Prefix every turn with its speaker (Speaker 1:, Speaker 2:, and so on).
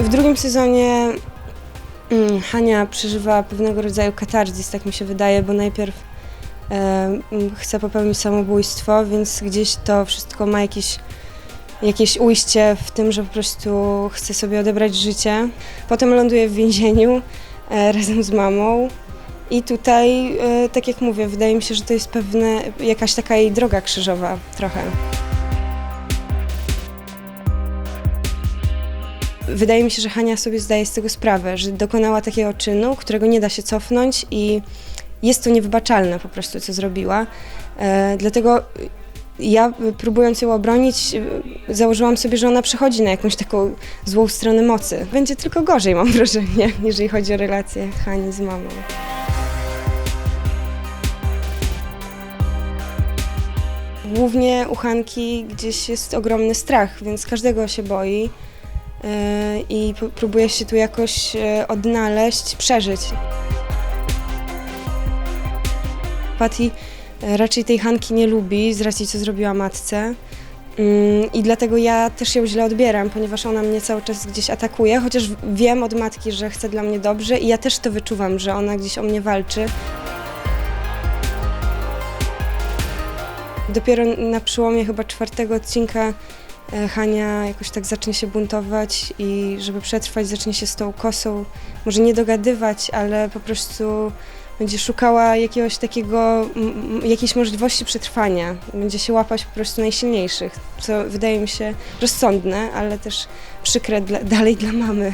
Speaker 1: W drugim sezonie mm, Hania przeżywa pewnego rodzaju katarzis, tak mi się wydaje, bo najpierw e, mm, chce popełnić samobójstwo, więc gdzieś to wszystko ma jakieś, jakieś ujście w tym, że po prostu chce sobie odebrać życie. Potem ląduje w więzieniu e, razem z mamą. I tutaj, e, tak jak mówię, wydaje mi się, że to jest pewne, jakaś taka jej droga krzyżowa trochę. Wydaje mi się, że Hania sobie zdaje z tego sprawę, że dokonała takiego czynu, którego nie da się cofnąć i jest to niewybaczalne po prostu, co zrobiła. E, dlatego ja, próbując ją obronić, założyłam sobie, że ona przechodzi na jakąś taką złą stronę mocy. Będzie tylko gorzej, mam wrażenie, jeżeli chodzi o relację Hani z mamą. Głównie u Hanki gdzieś jest ogromny strach, więc każdego się boi i p- próbuje się tu jakoś yy, odnaleźć, przeżyć. Patty yy, raczej tej Hanki nie lubi z racji co zrobiła matce. Ym, I dlatego ja też ją źle odbieram, ponieważ ona mnie cały czas gdzieś atakuje, chociaż wiem od matki, że chce dla mnie dobrze i ja też to wyczuwam, że ona gdzieś o mnie walczy. Dopiero na przełomie chyba czwartego odcinka Hania jakoś tak zacznie się buntować i żeby przetrwać zacznie się z tą kosą, może nie dogadywać, ale po prostu będzie szukała jakiegoś takiego, jakiejś możliwości przetrwania. Będzie się łapać po prostu najsilniejszych, co wydaje mi się rozsądne, ale też przykre dla, dalej dla mamy.